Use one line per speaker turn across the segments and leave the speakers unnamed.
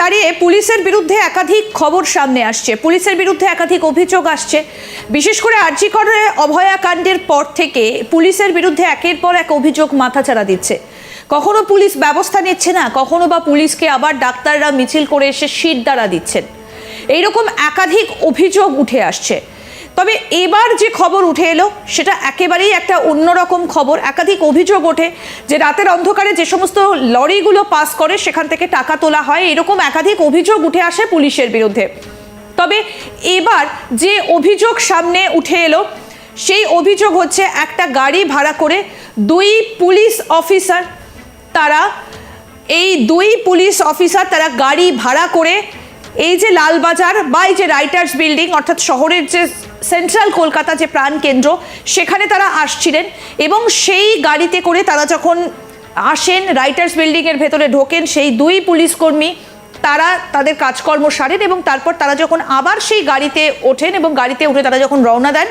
দাঁড়িয়ে পুলিশের বিরুদ্ধে একাধিক খবর সামনে আসছে। পুলিশের বিরুদ্ধে একাধিক অভিযোগ আসছে। বিশেষ করে আরজিকরের অভয়াকাণ্ডের পর থেকে পুলিশের বিরুদ্ধে একের পর এক অভিযোগ মাথাচাড়া দিচ্ছে। কখনো পুলিশ ব্যবস্থা নিচ্ছে না, কখনো বা পুলিশকে আবার ডাক্তাররা মিছিল করে এসে দ্বারা দিচ্ছেন। এইরকম একাধিক অভিযোগ উঠে আসছে। তবে এবার যে খবর উঠে এলো, সেটা একেবারেই একটা অন্যরকম খবর। একাধিক অভিযোগ ওঠে যে রাতের অন্ধকারে যে সমস্ত লরিগুলো পাস করে, সেখান থেকে টাকা তোলা হয়। এরকম একাধিক অভিযোগ উঠে আসে পুলিশের বিরুদ্ধে। তবে এবার যে অভিযোগ সামনে উঠে এলো, সেই অভিযোগ হচ্ছে একটা গাড়ি ভাড়া করে দুই পুলিশ অফিসার, তারা এই দুই পুলিশ অফিসার তারা গাড়ি ভাড়া করে এই যে লালবাজার বা এই যে রাইটার্স বিল্ডিং, অর্থাৎ শহরের যে সেন্ট্রাল কলকাতা যে প্রাণকেন্দ্র সেখানে তারা আসছিলেন এবং সেই গাড়িতে করে তারা যখন আসেন, রাইটার্স বিল্ডিংয়ের ভেতরে ঢোকেন, সেই দুই পুলিশ কর্মী তারা তাদের কাজকর্ম সারেন এবং তারপর তারা যখন আবার সেই গাড়িতে ওঠেন এবং গাড়িতে উঠে তারা যখন রওনা দেন,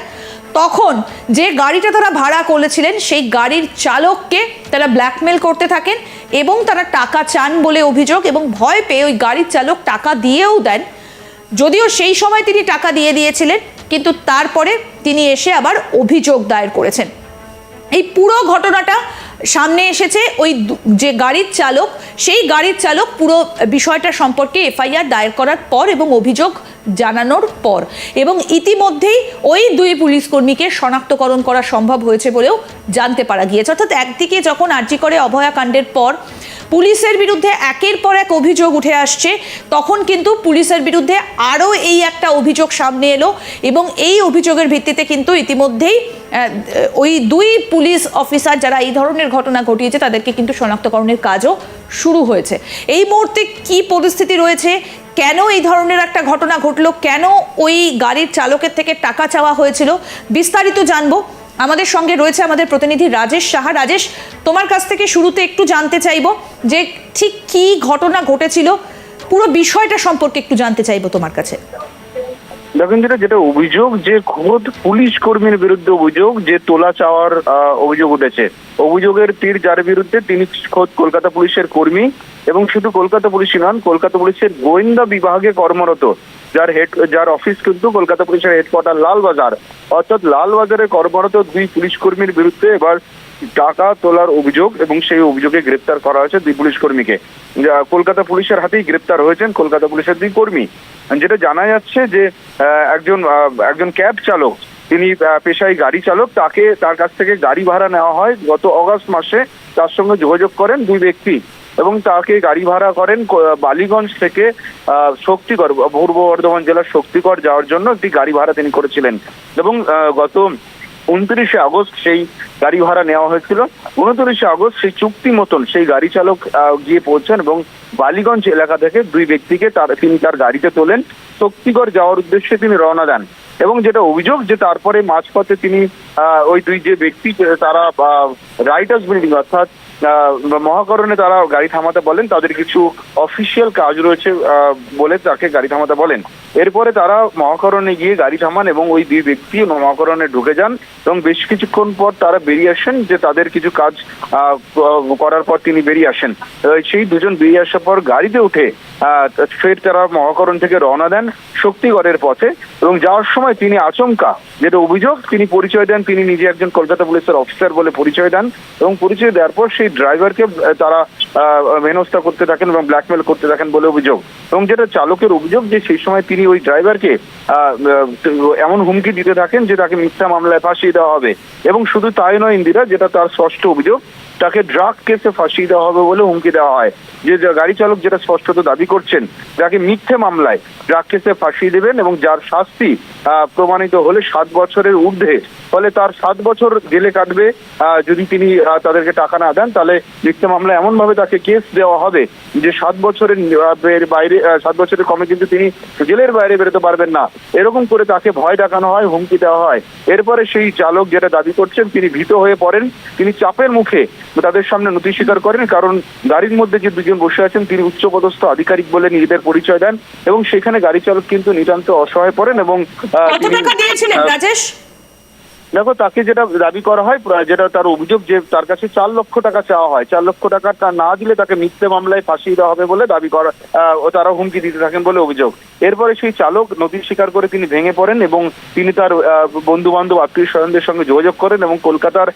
তখন যে গাড়িটা তারা ভাড়া করেছিলেন, সেই গাড়ির চালককে তারা ব্ল্যাকমেল করতে থাকেন এবং তারা টাকা চান বলে অভিযোগ এবং ভয় পেয়ে ওই গাড়ির চালক টাকা দিয়েও দেন। যদিও সেই সময় তিনি টাকা দিয়ে দিয়েছিলেন কিন্তু তারপরে তিনি এসে আবার অভিযোগ দায়ের করেছেন। এই পুরো ঘটনাটা সামনে এসেছে, ওই যে গাড়ির চালক, সেই গাড়ির চালক পুরো বিষয়টা সম্পর্কে এফআইআর দায়ের করার পর এবং অভিযোগ জানানোর পর। এবং ইতিমধ্যেই ওই দুই পুলিশ কর্মীকে শনাক্তকরণ করা সম্ভব হয়েছে বলেও জানতে পারা গিয়েছে। অর্থাৎ একদিকে যখন আর্জি করে অভয়াকাণ্ডের পর পুলিশের বিরুদ্ধে একের পর এক অভিযোগ উঠে আসছে। তখন কিন্তু পুলিশের বিরুদ্ধে আরও এই একটা অভিযোগ সামনে এলো এবং এই অভিযোগের ভিত্তিতে কিন্তু ইতিমধ্যেই ওই দুই পুলিশ অফিসার যারা এই ধরনের ঘটনা ঘটিয়েছে, তাদেরকে কিন্তু শনাক্তকরণের কাজও শুরু হয়েছে। এই মুহূর্তে কি পরিস্থিতি রয়েছে? কেন এই ধরনের একটা ঘটনা ঘটলো? কেন ওই গাড়ির চালকের থেকে টাকা চাওয়া হয়েছিল? বিস্তারিত জানব। আমাদের সঙ্গে রয়েছে আমাদের প্রতিনিধি রাজেশ সাহা। রাজেশ, তোমার কাছ থেকে শুরুতে একটু জানতে চাইব যে ঠিক কি ঘটনা ঘটেছিল? পুরো বিষয়টা সম্পর্কে একটু জানতে চাইব তোমার কাছে।
দেখুন যেটা অভিযোগ যে খোদ পুলিশ কর্মীর বিরুদ্ধে অভিযোগ যে তোলা চাওয়ার অভিযোগ উঠেছে। অভিযোগের তীর যার বিরুদ্ধে তিনি খোদ কলকাতা পুলিশের কর্মী এবং শুধু কলকাতা পুলিশই নন, কলকাতা পুলিশের গোয়েন্দা বিভাগে কর্মরত। যার হেড যার অফিস কিন্তু কলকাতা পুলিশের হেডকোয়ার্টার লালবাজার অর্থাৎ লালবাজারে কর্মরত দুই পুলিশ কর্মীর বিরুদ্ধে এবার টাকা তোলার অভিযোগ এবং সেই অভিযোগে গ্রেপ্তার করা হয়েছে দুই পুলিশ কর্মীকে। কলকাতা পুলিশের হাতেই গ্রেপ্তার হয়েছেন কলকাতা পুলিশের দুই কর্মী। যেটা জানা যাচ্ছে যে একজন একজন ক্যাব চালক, তিনি পেশায় গাড়ি চালক, তাকে, তার কাছ থেকে গাড়ি ভাড়া নেওয়া হয়। গত অগস্ট মাসে তার সঙ্গে যোগাযোগ করেন দুই ব্যক্তি। এবং তাকে গাড়ি ভাড়া করেন বালিগঞ্জ থেকে শক্তিগড়, পূর্ব বর্ধমান জেলার শক্তিগড় যাওয়ার জন্য একটি গাড়ি ভাড়া তিনি করেছিলেন। এবং গত উনত্রিশে আগস্ট সেই গাড়ি ভাড়া নেওয়া হয়েছিল। উনত্রিশে আগস্ট সেই চুক্তি মতন সেই গাড়ি চালক গিয়ে পৌঁছান এবং বালিগঞ্জ এলাকা থেকে দুই ব্যক্তিকে তার, তিনি তার গাড়িতে তোলেন। শক্তিগড় যাওয়ার উদ্দেশ্যে তিনি রওনা দেন এবং যেটা অভিযোগ যে তারপরে মাঝপথে তিনি ওই দুই যে ব্যক্তি, তারা রাইটার্স বিল্ডিং অর্থাৎ মহাকরণে তারা গাড়ি থামাতে বলেন, তাদের কিছু অফিসিয়াল কাজ রয়েছে বলে তাকে গাড়ি থামাতে বলেন। এরপরে তারা মহাকরণে গিয়ে গাড়ি থামান এবং ওই দুই ব্যক্তি মহাকরণে ঢুকে যান এবং বেশ কিছুক্ষণ পর তারা বেরিয়ে আসেন যে তাদের কিছু কাজ করার পর তিনি বেরিয়ে আসেন। সেই দুজন বেরিয়ে আসার পর গাড়িতে উঠে ফের তারা মহাকরণ থেকে রওনা দেন শক্তিগড়ের পথে এবং যাওয়ার সময় তিনি আচমকা যেটা অভিযোগ, তিনি পরিচয় দেন, তিনি নিজে একজন কলকাতা পুলিশের অফিসার বলে পরিচয় দেন এবং পরিচয় দেওয়ার পর সেই ড্রাইভারকে তারা আহ, হেনস্থা করতে থাকেন এবং ব্ল্যাকমেল করতে থাকেন বলে অভিযোগ। এবং যেটা চালকের অভিযোগ যে সেই সময় তিনি ওই ড্রাইভারকে এমন হুমকি দিতে থাকেন যে তাকে মিথ্যা মামলায় ফাঁসিয়ে দেওয়া হবে। এবং শুধু তাই নয় ইন্দিরা যেটা তার স্পষ্ট অভিযোগ তাকে ড্রাগ কেসে ফাঁসিয়ে দেওয়া হবে বলে হুমকি দেওয়া হয়। যে গাড়ি চালক যেটা স্পষ্টত দাবি করছেন যাকে মিথ্যে মামলায় ড্রাগ কেসে ফাঁসিয়ে দেবেন এবং যার শাস্তি প্রমাণিত হলে সাত বছরের ঊর্ধ্বে ফলে তার সাত বছর জেলে কাটবে। যদি তিনি তাদেরকে টাকা না দেন তাহলে মিথ্যে মামলা এমন ভাবে তাকে কেস দেওয়া হবে যে সাত বছরের বাইরে সাত বছরের কমে কিন্তু তিনি জেলের বাইরে বেরোতে পারবেন না। এরকম করে তাকে ভয় দেখানো হয় হুমকি দেওয়া হয়। এরপরে সেই চালক যেটা দাবি করছেন তিনি ভীত হয়ে পড়েন। তিনি চাপের মুখে তাদের সামনে নথি স্বীকার করেন কারণ গাড়ির মধ্যে যে দুজন বসে আছেন তিনি উচ্চপদস্থ আধিকারিক বলে নিজেদের পরিচয় দেন। এবং সেখানে গাড়ি চালক কিন্তু নিতান্ত অসহায় পড়েন এবং দেখো, তাকে যেটা দাবি করা হয় যেটা তার অভিযোগ যে তার কাছে চার লক্ষ টাকা চাওয়া হয়, চার লক্ষ টাকা তা না দিলে তাকে মিথ্যে মামলায় ফাঁসিয়ে দেওয়া হবে বলে দাবি করা ও তারা হুমকি দিতে থাকেন বলে অভিযোগ। এরপরে সেই চালক নদী স্বীকার করে তিনি ভেঙে পড়েন এবং তিনি তার বন্ধু বান্ধব আত্মীয় স্বজনদের সঙ্গে যোগাযোগ করেন এবং কলকাতার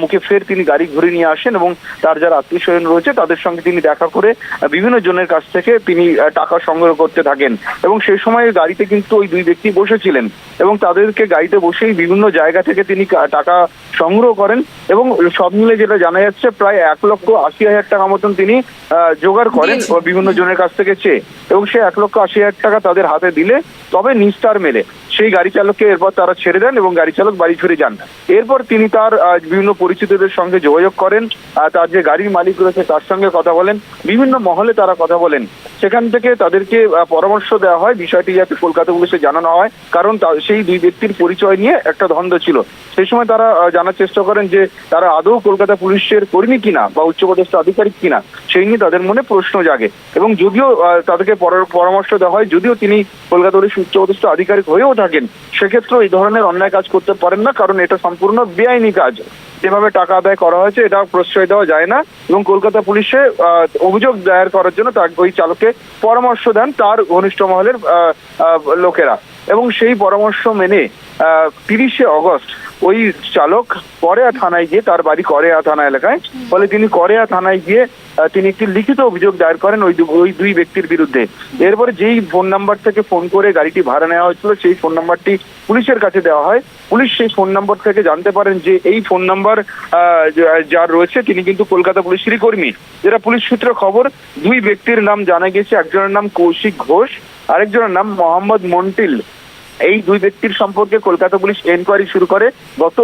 মুখে ফের তিনি গাড়ি ঘুরে নিয়ে আসেন এবং তার যারা আত্মীয় স্বজন রয়েছে তাদের সঙ্গে তিনি দেখা করে বিভিন্ন জনের কাছ থেকে তিনি টাকা সংগ্রহ করতে থাকেন। এবং সেই সময় গাড়িতে কিন্তু ওই দুই ব্যক্তি বসেছিলেন এবং তাদেরকে গাড়িতে বসেই বিভিন্ন জায়গা থেকে তিনি টাকা সংগ্রহ করেন এবং সব মিলে যেটা জানা যাচ্ছে প্রায় এক লক্ষ আশি হাজার টাকা মতন তিনি আহ, জোগাড় করেন ও বিভিন্ন জনের কাছ থেকে চেয়ে। এবং সে এক লক্ষ আশি হাজার টাকা তাদের হাতে দিলে তবে নিস্তার মেলে। সেই গাড়ি চালককে এরপর তারা ছেড়ে দেন এবং গাড়ি চালক বাড়ি ফিরে যান। এরপর তিনি তার বিভিন্ন পরিচিতদের সঙ্গে যোগাযোগ করেন তার যে গাড়ির মালিক রয়েছে তার সঙ্গে কথা বলেন, বিভিন্ন মহলে তারা কথা বলেন। সেখান থেকে তাদেরকে পরামর্শ দেওয়া হয়, বিষয়টি যাতে কলকাতা পুলিশে জানানো হয়, কারণ সেই দুই ব্যক্তির পরিচয় নিয়ে একটা দ্বন্দ্ব ছিল। সেই সময় তারা জানার চেষ্টা করেন যে তারা আদৌ কলকাতা পুলিশের কর্মী কিনা বা উচ্চপদস্থ আধিকারিক কিনা, সেই নিয়ে তাদের মনে প্রশ্ন জাগে এবং যদিও তাদেরকে পর- পরামর্শ দেওয়া হয়, যদিও তিনি কলকাতা পুলিশ উচ্চপদস্থ আধিকারিক হয়েও থাকেন সেক্ষেত্রে এই ধরনের অন্যায় কাজ করতে পারেন না, কারণ এটা সম্পূর্ণ বেআইনি কাজ। যেভাবে টাকা আদায় করা হয়েছে, এটা প্রশ্রয় দেওয়া যায় না, এবং কলকাতা পুলিশে অভিযোগ দায়ের করার জন্য তার ওই চালককে পরামর্শ দেন তার ঘনিষ্ঠ মহলের লোকেরা। এবং সেই পরামর্শ মেনে তিরিশে অগস্ট ওই চালক করেয়া থানায় গিয়ে তার বাড়ি করেয়া থানা এলাকায়, ফলে তিনি করেয়া থানায় গিয়ে তিনি একটি লিখিত অভিযোগ দায়ের করেন ওই ওই দুই ব্যক্তির বিরুদ্ধে। এরপরে যেই ফোন নাম্বার থেকে ফোন করে গাড়িটি ভাড়া নেওয়া হয়েছিল, সেই ফোন নাম্বারটি পুলিশের কাছে দেওয়া হয়। পুলিশ সেই ফোন নাম্বার থেকে জানতে পারেন যে এই ফোন নাম্বার যার রয়েছে, তিনি কিন্তু কলকাতা পুলিশেরই কর্মী। যেটা পুলিশ সূত্রে খবর, দুই ব্যক্তির নাম জানা গেছে একজনের নাম কৌশিক ঘোষ, আরেকজনের নাম মোহাম্মদ মন্টিল। এই দুই ব্যক্তির সম্পর্কে কলকাতা পুলিশ এনকোয়ারি শুরু করে। গত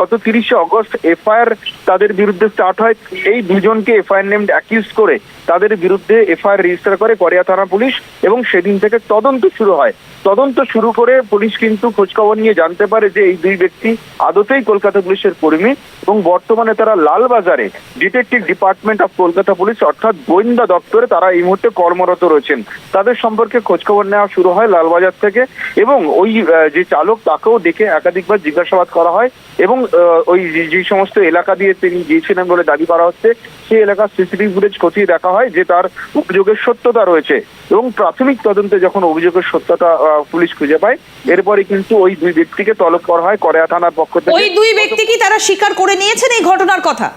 গত তিরিশে অগস্ট এফআইআর তাদের বিরুদ্ধে স্টার্ট হয়। এই দুজনকে এফআইআর নেমড অ্যাকিউজ করে তাদের বিরুদ্ধে এফআইআর রেজিস্টার করে করিয়া থানা পুলিশ এবং সেদিন থেকে তদন্ত শুরু হয়। তদন্ত শুরু করে পুলিশ কিন্তু খোঁজখবর নিয়ে জানতে পারে যে এই দুই ব্যক্তি আদতেই কলকাতা পুলিশের কর্মী এবং বর্তমানে তারা লালবাজারে detective department of Kolkata police অর্থাৎ গোয়েন্দা দপ্তরে তারা এই মুহূর্তে কর্মরত রয়েছেন। তাদের সম্পর্কে খোঁজখবর নেওয়া শুরু হয় লালবাজার থেকে এবং ওই যে চালক তাকেও দেখে একাধিকবার জিজ্ঞাসাবাদ করা হয় এবং ওই যে- সমস্ত এলাকা দিয়ে তিনি গিয়েছিলেন বলে দাবি করা হচ্ছে, সেই এলাকার সিসিটিভি ফুটেজ খতিয়ে দেখা হয় যে তার অভিযোগের সত্যতা রয়েছে। এবং প্রাথমিক তদন্তে যখন অভিযোগের সত্যতা পুলিশ খুঁজে পায় এরপরে কিন্তু ওই দুই ব্যক্তিকে তলব করা হয় করেয়া থানার পক্ষ থেকে।
ওই দুই ব্যক্তি কি তারা স্বীকার করে নিয়েছেন এই ঘটনার কথা?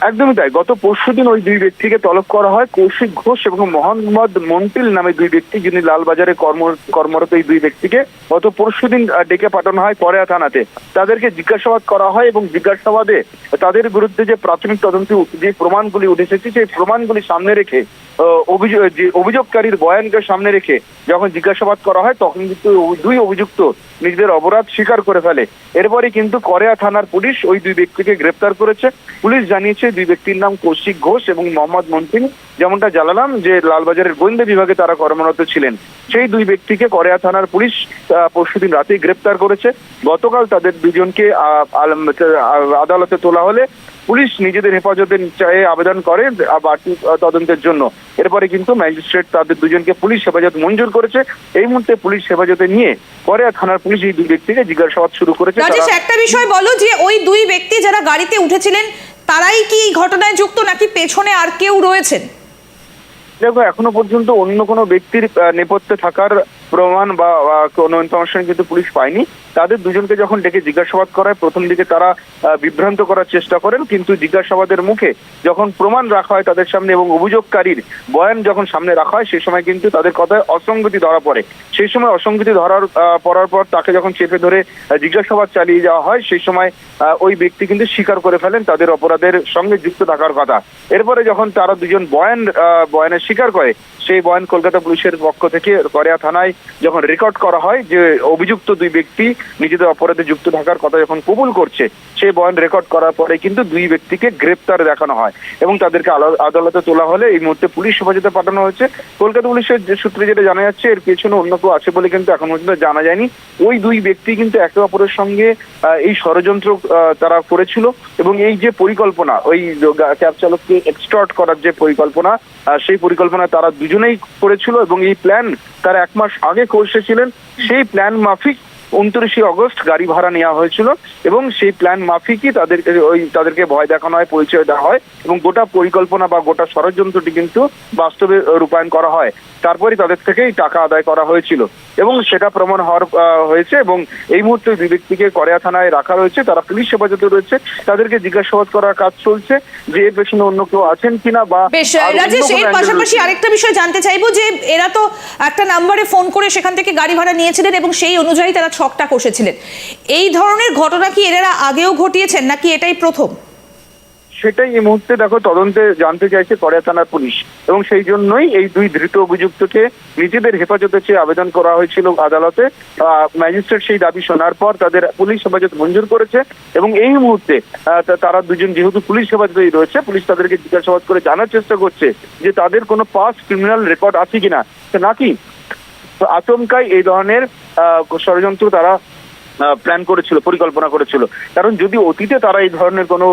একদমই তাই। গত পরশুদিন ওই দুই ব্যক্তিকে তলব করা হয়। কৌশিক ঘোষ এবং মোহাম্মদ মন্টিল নামে দুই ব্যক্তি যিনি লালবাজারে কর্ম কর্মরত এই দুই ব্যক্তিকে গত পরশুদিন আহ, ডেকে পাঠানো হয় করেয়া থানাতে। তাদেরকে জিজ্ঞাসাবাদ করা হয় এবং জিজ্ঞাসাবাদে তাদের বিরুদ্ধে যে প্রাথমিক তদন্তে যে প্রমাণগুলি উঠে এসেছে সেই প্রমাণগুলি সামনে রেখে অভিযোগ যে অভিযোগকারীর বয়ানকে সামনে রেখে যখন জিজ্ঞাসাবাদ করা হয় তখন কিন্তু দুই অভিযুক্ত নিজেদের অপরাধ স্বীকার করে ফেলে। এরপরে কিন্তু করেয়া থানার পুলিশ ওই দুই ব্যক্তিকে গ্রেপ্তার করেছে। পুলিশ জানিয়েছে দুই ব্যক্তির নাম কৌশিক ঘোষ এবং মোহাম্মদ মন্তিন যেমনটা জানালাম যে লালবাজারের গোয়েন্দা বিভাগে তারা কর্মরত ছিলেন। সেই দুই ব্যক্তিকে করেয়া থানার পুলিশ পরশুদিন রাতেই গ্রেপ্তার করেছে। গতকাল তাদের দুজনকে আদালতে তোলা হলে পুলিশ নিজেদের হেফাজতে চায়ে আবেদন করে বাড়তি তদন্তের জন্য। এরপরে কিন্তু ম্যাজিস্ট্রেট তাদের দুজনকে পুলিশ হেফাজত মঞ্জুর করেছে। এই মুহূর্তে পুলিশ হেফাজতে নিয়ে করেয়া থানার পুলিশ এই দুই ব্যক্তিকে জিজ্ঞাসাবাদ শুরু করেছে।
রাজেশ একটা বিষয় বলো যে ওই দুই ব্যক্তি যারা গাড়িতে উঠেছিলেন তারাই কি এই ঘটনায় যুক্ত নাকি পেছনে আর কেউ রয়েছেন?
দেখো এখনও পর্যন্ত অন্য কোনো ব্যক্তির নেপথ্যে থাকার প্রমাণ বা কোনো ইনফরমেশন কিন্তু পুলিশ পায়নি। তাদের দুজনকে যখন ডেকে জিজ্ঞাসাবাদ করায়, প্রথম দিকে তারা বিভ্রান্ত করার চেষ্টা করেন, কিন্তু জিজ্ঞাসাবাদের মুখে যখন প্রমাণ রাখা হয় তাদের সামনে এবং অভিযোগকারীর বয়ান যখন সামনে রাখা হয় সেই সময় কিন্তু তাদের কথায় অসঙ্গতি ধরা পড়ে। সেই সময় অসঙ্গতি ধরার পড়ার পর তাকে যখন চেপে ধরে জিজ্ঞাসাবাদ চালিয়ে যাওয়া হয়, সেই সময় ওই ব্যক্তি কিন্তু স্বীকার করে ফেলেন তাদের অপরাধের সঙ্গে যুক্ত থাকার কথা। এরপরে যখন তারা দুজন বয়ান বয়ানের স্বীকার করে, সেই বয়ান কলকাতা পুলিশের পক্ষ থেকে করিয়া থানায় যখন রেকর্ড করা হয় যে অভিযুক্ত দুই ব্যক্তি নিজেদের অপরাধে যুক্ত থাকার কথা যখন কবুল করছে, সেই বয়ান রেকর্ড করার পরে কিন্তু দুই ব্যক্তিকে গ্রেপ্তার দেখানো হয় এবং তাদেরকে আদালতে তোলা হলে এই মুহূর্তে পুলিশ হেফাজতে পাঠানো হয়েছে। কলকাতা পুলিশের সূত্রে যেটা জানা যাচ্ছে, এর পেছনে অন্য কেউ আছে বলে কিন্তু এখন পর্যন্ত জানা যায়নি। ওই দুই ব্যক্তি কিন্তু একে অপরের সঙ্গে এই ষড়যন্ত্র তারা করেছিল এবং এই যে পরিকল্পনা, ওই ক্যাব চালককে এক্সটর্ট করার যে পরিকল্পনা সেই পরিকল্পনা তারা দুজনেই করেছিল এবং এই প্ল্যান তারা এক মাস আগে করছেছিলেন সেই প্ল্যান মাফিক উনত্রিশে অগস্ট গাড়ি ভাড়া নেওয়া হয়েছিল এবং সেই প্ল্যান মাফিকই তাদের ওই তাদেরকে ভয় দেখানো হয় পরিচয় দেওয়া হয় এবং গোটা পরিকল্পনা বা গোটা ষড়যন্ত্রটি কিন্তু বাস্তবে রূপায়ণ করা হয়। তারপরে তাদের থেকেই টাকা আদায় করা হয়েছিল এবং সেটা প্রমাণ হওয়ার হয়েছে এবং এই মুহূর্তে দুই ব্যক্তিকে করিয়া থানায় রাখা রয়েছে তারা পুলিশ হেফাজতে রয়েছে। তাদেরকে জিজ্ঞাসাবাদ করার কাজ চলছে যে এর পেছনে অন্য কেউ আছেন কিনা বা
রাজেশ এর পাশাপাশি আরেকটা বিষয় জানতে চাইব যে এরা তো একটা নাম্বারে ফোন করে সেখান থেকে গাড়ি ভাড়া নিয়েছিলেন এবং সেই অনুযায়ী তারা ছকটা কষেছিলেন। এই ধরনের ঘটনা কি এরা আগেও ঘটিয়েছেন, নাকি এটাই প্রথম?
সেটাই এই মুহূর্তে দেখো, তদন্তে জানতে চাইছে কড়িয়া থানার পুলিশ। এবং সেই জন্যই এই দুই ধৃত অভিযুক্তকে নিজেদের হেফাজতে চেয়ে আবেদন করা হয়েছিল আদালতে। ম্যাজিস্ট্রেট সেই দাবি শোনার পর তাদের পুলিশ হেফাজত মঞ্জুর করেছে। এবং এই মুহূর্তে তারা দুজন যেহেতু পুলিশ হেফাজতেই রয়েছে, পুলিশ তাদেরকে জিজ্ঞাসাবাদ করে জানার চেষ্টা করছে যে তাদের কোনো পাস ক্রিমিনাল রেকর্ড আছে কিনা। নাকি? আচমকাই এই ধরনের ষড়যন্ত্র তারা প্ল্যান করেছিল পরিকল্পনা করেছিল। কারণ যদি অতীতে তারা এই ধরনের কোনো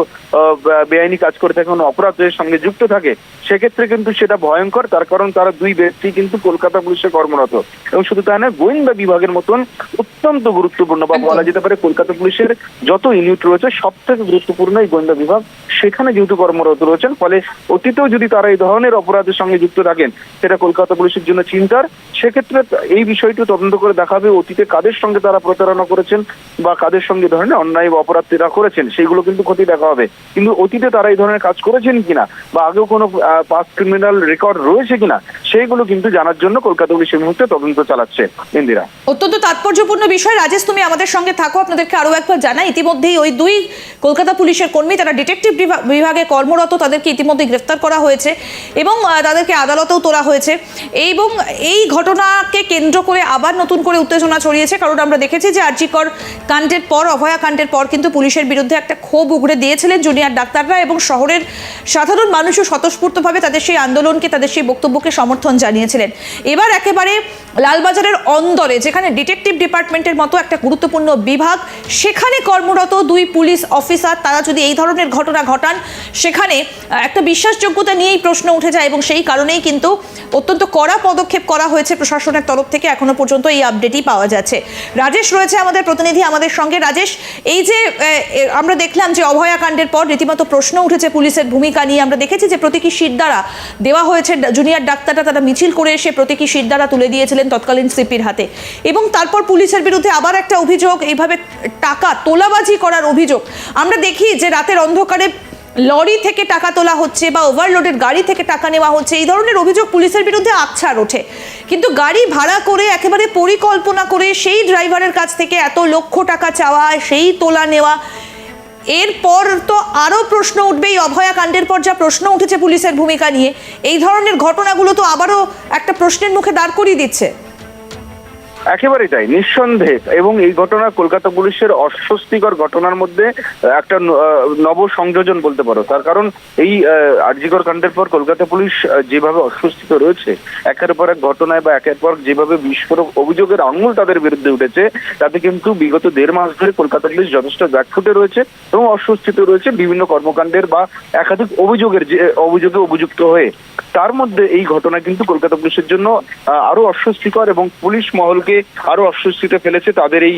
বেআইনি কাজ করে থাকে কোনো অপরাধের সঙ্গে যুক্ত থাকে সেক্ষেত্রে কিন্তু সেটা ভয়ঙ্কর। তার কারণ তারা দুই ব্যক্তি কিন্তু কলকাতা পুলিশে কর্মরত। এবং শুধু তাই নয় গোয়েন্দা বিভাগের মতন অত্যন্ত গুরুত্বপূর্ণ বা বলা যেতে পারে কলকাতা পুলিশের যত ইউনিট রয়েছে সব থেকে গুরুত্বপূর্ণ এই গোয়েন্দা বিভাগ। সেখানে যেহেতু কর্মরত রয়েছেন ফলে অতীতেও যদি তারা এই ধরনের অপরাধের সঙ্গে যুক্ত থাকেন সেটা কলকাতা পুলিশের জন্য চিন্তার। সেক্ষেত্রে এই বিষয়টি তদন্ত করে দেখা হবে অতীতে কাদের সঙ্গে তারা প্রতারণা করেছেন বা কাদের সঙ্গে ধরনের অন্যায় অপরাধ তারা করেছেন, সেগুলো কিন্তু ক্ষতি দেখা হবে। কিন্তু অতীতে তারা এই ধরনের কাজ করেছেন কিনা বা আগেও কোনো পাস ক্রিমিনাল রেকর্ড রয়েছে কিনা, সেইগুলো কিন্তু জানার জন্য কলকাতা পুলিশ এই মুহূর্তে তদন্ত চালাচ্ছে ইন্দিরা।
অত্যন্ত তাৎপর্যপূর্ণ বিষয়। রাজেশ, তুমি আমাদের সঙ্গে থাকো। আপনাদেরকে আরও একবার জানাই, ইতিমধ্যেই ওই দুই কলকাতা পুলিশের কর্মী, তারা ডিটেকটিভ বিভা- বিভাগে কর্মরত, তাদেরকে ইতিমধ্যে গ্রেফতার করা হয়েছে এবং তাদেরকে আদালতেও তোলা হয়েছে। এবং এই ঘটনাকে কেন্দ্র করে আবার নতুন করে উত্তেজনা ছড়িয়েছে, কারণ আমরা দেখেছি যে আর্জিকর কাণ্ডের পর, অভয়া কাণ্ডের পর কিন্তু পুলিশের বিরুদ্ধে একটা ক্ষোভ উগড়ে দিয়েছিলেন জুনিয়র ডাক্তাররা এবং শহরের সাধারণ মানুষও স্বতঃস্ফূর্তভাবে তাদের সেই আন্দোলনকে, তাদের সেই বক্তব্যকে সমর্থন জানিয়েছিলেন। এবার একেবারে লালবাজারের অন্দরে, যেখানে ডিটেকটিভ ডিপার্টমেন্টের মতো একটা গুরুত্বপূর্ণ বিভাগ, সেখানে কর্মরত দুই পুলিশ অফিসার, তারা যদি এই ধরনের ঘটনা ঘটান, সেখানে একটা বিশ্বাসযোগ্যতা নিয়েই প্রশ্ন উঠে যায় এবং সেই কারণেই কিন্তু অত্যন্ত কড়া পদক্ষেপ করা হয়েছে প্রশাসনের তরফ থেকে, এখনও পর্যন্ত এই আপডেটই পাওয়া যাচ্ছে। রাজেশ রয়েছে আমাদের প্রতিনিধি আমাদের সঙ্গে। রাজেশ, এই যে আমরা দেখলাম যে অভয়াকাণ্ডের পর রীতিমতো প্রশ্ন উঠেছে পুলিশের ভূমিকা নিয়ে। আমরা দেখেছি যে প্রতীকী শির দ্বারা দেওয়া হয়েছে, জুনিয়র ডাক্তাররা তারা মিছিল করে এসে প্রতীকী শির দ্বারা তুলে দিয়েছিলেন তৎকালীন সিপির হাতে। এবং তারপর পুলিশের বিরুদ্ধে আবার একটা অভিযোগ, এইভাবে টাকা তোলাবাজি করার অভিযোগ। আমরা দেখি যে রাতের অন্ধকারে লরি থেকে টাকা তোলা হচ্ছে বা ওভারলোডের গাড়ি থেকে টাকা নেওয়া হচ্ছে, এই ধরনের অভিযোগ পুলিশের বিরুদ্ধে আচ্ছার ওঠে। কিন্তু গাড়ি ভাড়া করে একেবারে পরিকল্পনা করে সেই ড্রাইভারের কাছ থেকে এত লক্ষ টাকা চাওয়া, সেই তোলা নেওয়া, এরপর তো আরও প্রশ্ন উঠবে এই অভয়া কাণ্ডের পর যা প্রশ্ন উঠেছে পুলিশের ভূমিকা নিয়ে, এই ধরনের ঘটনাগুলো তো আবারও একটা প্রশ্নের মুখে দাঁড় করিয়ে দিচ্ছে।
একেবারেই তাই, নিঃসন্দেহে। এবং এই ঘটনা কলকাতা পুলিশের অস্বস্তিকর ঘটনার মধ্যে একটা নব সংযোজন বলতে পারো। তার কারণ এই আরজিকর কাণ্ডের পর কলকাতা পুলিশ যেভাবে অস্বস্তিত রয়েছে, একের পর এক ঘটনায় বা একের পর যেভাবে বিস্ফোরক অভিযোগের আঙুল তাদের বিরুদ্ধে উঠেছে, তাতে কিন্তু বিগত দেড় মাস ধরে কলকাতা পুলিশ যথেষ্ট ব্যাকফুটে রয়েছে এবং অস্বস্তিত রয়েছে বিভিন্ন কর্মকাণ্ডের বা একাধিক অভিযোগের যে, অভিযোগে অভিযুক্ত হয়ে। তার মধ্যে এই ঘটনা কিন্তু কলকাতা পুলিশের জন্য আরও অস্বস্তিকর এবং পুলিশ মহলকে আরও অস্বস্তিতে ফেলেছে তাদের এই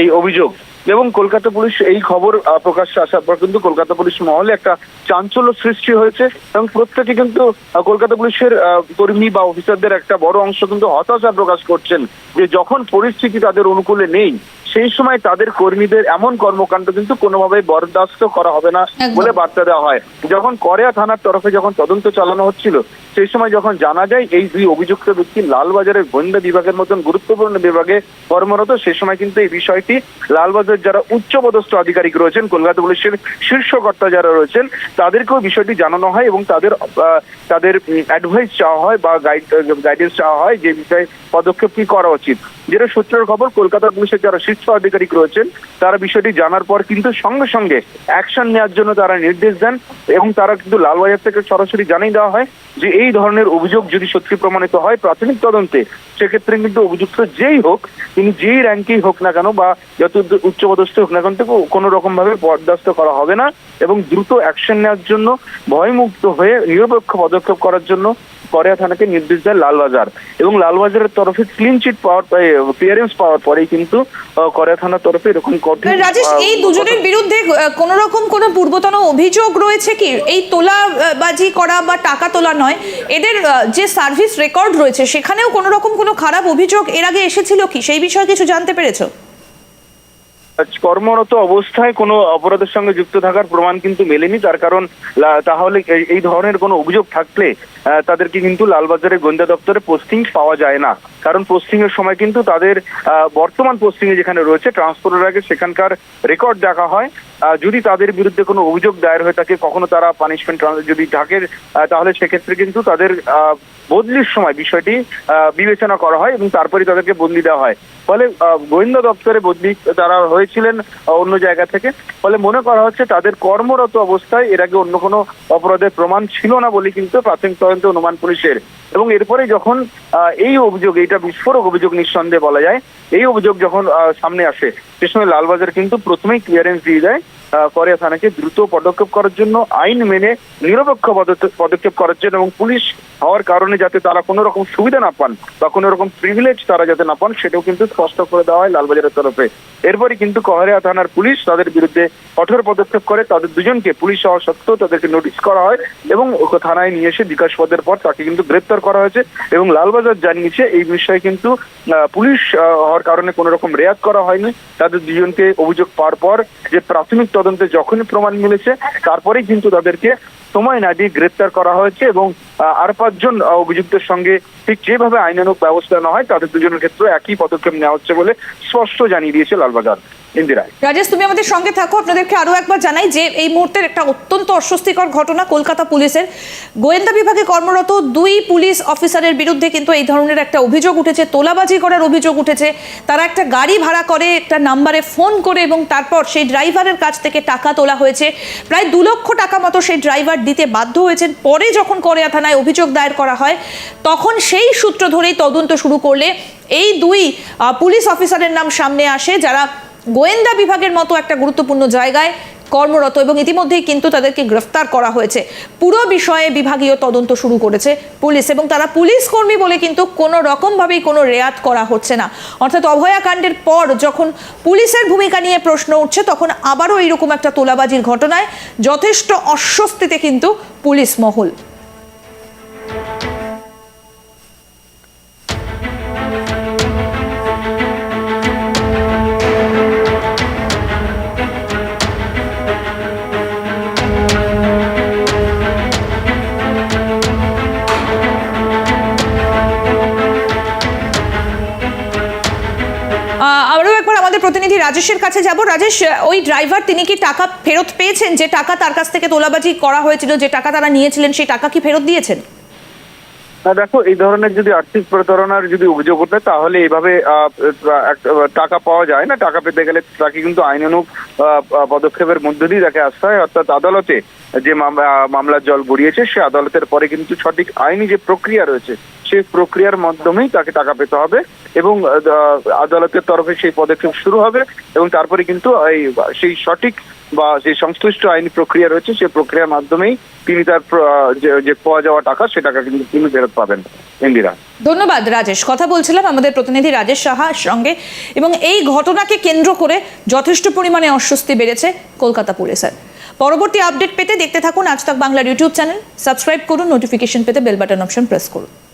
এই অভিযোগ। এবং কলকাতা পুলিশ এই খবর প্রকাশ্যে আসার পর কিন্তু কলকাতা পুলিশ মহলে একটা চাঞ্চল্য সৃষ্টি হয়েছে এবং প্রত্যেকে কিন্তু কলকাতা পুলিশের কর্মী বা অফিসারদের একটা বড় অংশ কিন্তু হতাশা প্রকাশ করছেন যে যখন পরিস্থিতি তাদের অনুকূলে নেই সেই সময় তাদের কর্মীদের এমন কর্মকাণ্ড কিন্তু কোনোভাবে বরদাস্ত করা হবে না বলে বার্তা দেওয়া হয়। যখন করেয়া থানার তরফে যখন তদন্ত চালানো হচ্ছিল সেই সময় যখন জানা যায় এই দুই অভিযুক্ত ব্যক্তি লালবাজারের গোয়েন্দা বিভাগের মতন গুরুত্বপূর্ণ বিভাগে কর্মরত সেই সময় কিন্তু এই বিষয়টি লালবাজার যারা উচ্চপদস্থ আধিকারিক রয়েছেন, কলকাতা পুলিশের শীর্ষকর্তা যারা রয়েছেন, তাদেরকেও বিষয়টি জানানো হয় এবং তাদের তাদের অ্যাডভাইস চাওয়া হয় বা গাইড গাইডেন্স চাওয়া হয় যে বিষয়ে পদক্ষেপ কি করা উচিত। যেটা সূত্রের খবর, কলকাতা পুলিশের যারা শীর্ষ আধিকারিক রয়েছেন, তারা বিষয়টি জানার পর কিন্তু সঙ্গে সঙ্গে অ্যাকশন নেওয়ার জন্য তারা নির্দেশ দেন এবং তারা কিন্তু লালবাজার থেকে সরাসরি জানিয়ে দেওয়া হয় যে এই ধরনের অভিযোগ যদি সত্যি প্রমাণিত হয় প্রাথমিক তদন্তে, সেক্ষেত্রে কিন্তু অভিযুক্ত যেই হোক, তিনি যেই র্যাঙ্কেই হোক না কেন বা যত উচ্চপদস্থ হোক না কেন কোনো রকম ভাবে বরদাস্ত করা হবে না এবং দ্রুত অ্যাকশন নেওয়ার জন্য ভয়মুক্ত হয়ে নিরপেক্ষ পদক্ষেপ করার জন্য করিয়া থানাকে নির্দেশ দেয় লালবাজার। এবং লালবাজারের তরফে ক্লিন চিট পাওয়ার ক্লিয়ারেন্স পাওয়ার পরেই কিন্তু করিয়া থানার তরফে এরকম কঠিন
রাজেশ এই দুজনের বিরুদ্ধে কোন রকম কোন পূর্বতন অভিযোগ রয়েছে কি? এই তোলাবাজি করা বা টাকা তোলা নয় এদের যে সার্ভিস রেকর্ড রয়েছে সেখানেও কোনো রকম কোনো খারাপ অভিযোগ এর আগে এসেছিল কি? সেই বিষয়ে কিছু জানতে পেরেছ?
কর্মরত অবস্থায় কোনো অপরাধের সঙ্গে যুক্ত থাকার প্রমাণ কিন্তু মেলেনি তার কারণ তাহলে এই- ধরনের কোনো অভিযোগ থাকলে তাদেরকে কিন্তু লালবাজারের গোয়েন্দা দপ্তরে পোস্টিং পাওয়া যায় না। কারণ পোস্টিং এর সময় কিন্তু তাদের বর্তমান পোস্টিং এ যেখানে রয়েছে ট্রান্সফারের আগে সেখানকার রেকর্ড দেখা হয়। যদি তাদের বিরুদ্ধে কোনো অভিযোগ দায়ের হয়ে থাকে, কখনো তারা পানিশমেন্ট যদি থাকে তাহলে সেক্ষেত্রে কিন্তু তাদের বদলির সময় বিষয়টি বিবেচনা করা হয় এবং তারপরে তাদেরকে বদলি দেওয়া হয়। ফলে গোয়েন্দা দপ্তরে বদলি তারা হয়েছিলেন অন্য জায়গা থেকে। ফলে মনে করা হচ্ছে তাদের কর্মরত অবস্থায় এর আগে অন্য কোনো অপরাধের প্রমাণ ছিল না বলে কিন্তু প্রাথমিক তদন্ত অনুমান পুলিশের। এবং এরপরে যখন এই অভিযোগ এটা বিস্ফোরক অভিযোগ নিঃসন্দেহে বলা যায়, এই অভিযোগ যখন সামনে আসে সে সময় লালবাজার কিন্তু প্রথমেই ক্লিয়ারেন্স দিয়ে দেয় করিয়া থানাকে দ্রুত পদক্ষেপ করার জন্য, আইন মেনে নিরপেক্ষ পদক্ষেপ- করার জন্য এবং পুলিশ হওয়ার কারণে যাতে তারা কোনো রকম সুবিধা না পান বা কোনো রকম প্রিভিলেজ তারা যাতে না পান, সেটাও কিন্তু স্পষ্ট করে দেওয়া হয় লালবাজারের তরফে। এরপরে কিন্তু কহরিয়া থানার পুলিশ তাদের বিরুদ্ধে কঠোর পদক্ষেপ করে, তাদের দুজনকে পুলিশ হওয়া সত্ত্বেও তাদেরকে নোটিশ করা হয় এবং থানায় নিয়ে এসে জিজ্ঞাসাবাদের পর তাকে কিন্তু গ্রেপ্তার করা হয়েছে এবং লালবাজার জানিয়েছে এই বিষয়ে কিন্তু পুলিশ হওয়ার কারণে কোনো রকম রেয়াত করা হয়নি। তাদের দুজনকে অভিযোগ পাওয়ার পর যে প্রাথমিক তদন্তে যখনই প্রমাণ মিলেছে, তারপরেই কিন্তু তাদেরকে সময় না দিয়ে গ্রেপ্তার করা হয়েছে এবং আর পাঁচজন অভিযুক্তের সঙ্গে ঠিক যেভাবে আইনানুক ব্যবস্থা না হয়, তাদের দুজনের ক্ষেত্রে একই পদক্ষেপ নেওয়া হচ্ছে বলে স্পষ্ট জানিয়ে দিয়েছে লালবাজার।
রাজেশ, তুমি আমাদের সঙ্গে থাকো। আপনাদেরকে আরও একবার জানাই যে এই মুহূর্তের একটা অত্যন্ত অস্বস্তিকর ঘটনা কলকাতা পুলিশের। গোয়েন্দা বিভাগে কর্মরত দুই পুলিশ অফিসারের বিরুদ্ধে কিন্তু এই ধরনের একটা অভিযোগ উঠেছে, তোলাবাজি করার অভিযোগ উঠেছে। তারা একটা গাড়ি ভাড়া করে, একটা নাম্বারে ফোন করে এবং তারপর সেই ড্রাইভারের কাছ থেকে টাকা তোলা হয়েছে। প্রায় দু লক্ষ টাকা মতো সেই ড্রাইভার দিতে বাধ্য হয়েছেন। পরে যখন করিয়া থানায় অভিযোগ দায়ের করা হয়, তখন সেই সূত্র ধরেই তদন্ত শুরু করলে এই দুই পুলিশ অফিসারের নাম সামনে আসে, যারা গোয়েন্দা বিভাগের মতো একটা গুরুত্বপূর্ণ জায়গায় কর্মরত এবং ইতিমধ্যেই কিন্তু তাদেরকে গ্রেফতার করা হয়েছে। পুরো বিষয়ে বিভাগীয় তদন্ত শুরু করেছে পুলিশ এবং তারা পুলিশ কর্মী বলে কিন্তু কোনো রকমভাবেই কোনো রেয়াত করা হচ্ছে না। অর্থাৎ অভয়াকাণ্ডের পর যখন পুলিশের ভূমিকা নিয়ে প্রশ্ন উঠছে, তখন আবারও এইরকম একটা তোলাবাজির ঘটনায় যথেষ্ট অস্বস্তিতে কিন্তু পুলিশ মহল। রাজেশের কাছে যাব। রাজেশ ওই ড্রাইভার তিনি কি টাকা ফেরত পেয়েছেন? যে টাকা তার কাছ থেকে তোলাবাজি করা হয়েছিল যে টাকা তারা নিয়েছিলেন সেই টাকা কি ফেরত দিয়েছেন?
দেখো এই ধরনের যদি আর্থিক প্রতারণার যদি অভিযোগ ওঠে তাহলে এইভাবে টাকা পাওয়া যায় না। টাকা পেতে গেলে তাকে কিন্তু আহ, পদক্ষেপের মধ্য দিয়ে তাকে আসতে হয়। অর্থাৎ আদালতে যে মামলার জল গড়িয়েছে সে আদালতের পরে কিন্তু সঠিক আইনি যে প্রক্রিয়া রয়েছে সেই প্রক্রিয়ার মাধ্যমেই তাকে টাকা পেতে হবে। এবং আদালতের তরফে সেই পদক্ষেপ শুরু হবে এবং তারপরে কিন্তু এই, সেই সঠিক বা যে সংশ্লিষ্ট আইনি প্রক্রিয়া রয়েছে সেই প্রক্রিয়ার মাধ্যমেই তিনি তার যে- পাওয়া যাওয়া টাকা সে টাকা কিন্তু তিনি ফেরত পাবেন ইন্দিরা।
ধন্যবাদ, রাজেশ। কথা বলছিলাম আমাদের প্রতিনিধি রাজেশ সাহার সঙ্গে এবং এই ঘটনাকে কেন্দ্র করে যথেষ্ট পরিমাণে অস্বস্তি বেড়েছে কলকাতা পুলিশের। পরবর্তী আপডেট পেতে দেখতে থাকুন আজ তাক বাংলার ইউটিউব চ্যানেল। সাবস্ক্রাইব করুন, নোটিফিকেশন পেতে বেল বাটন অপশন প্রেস করুন।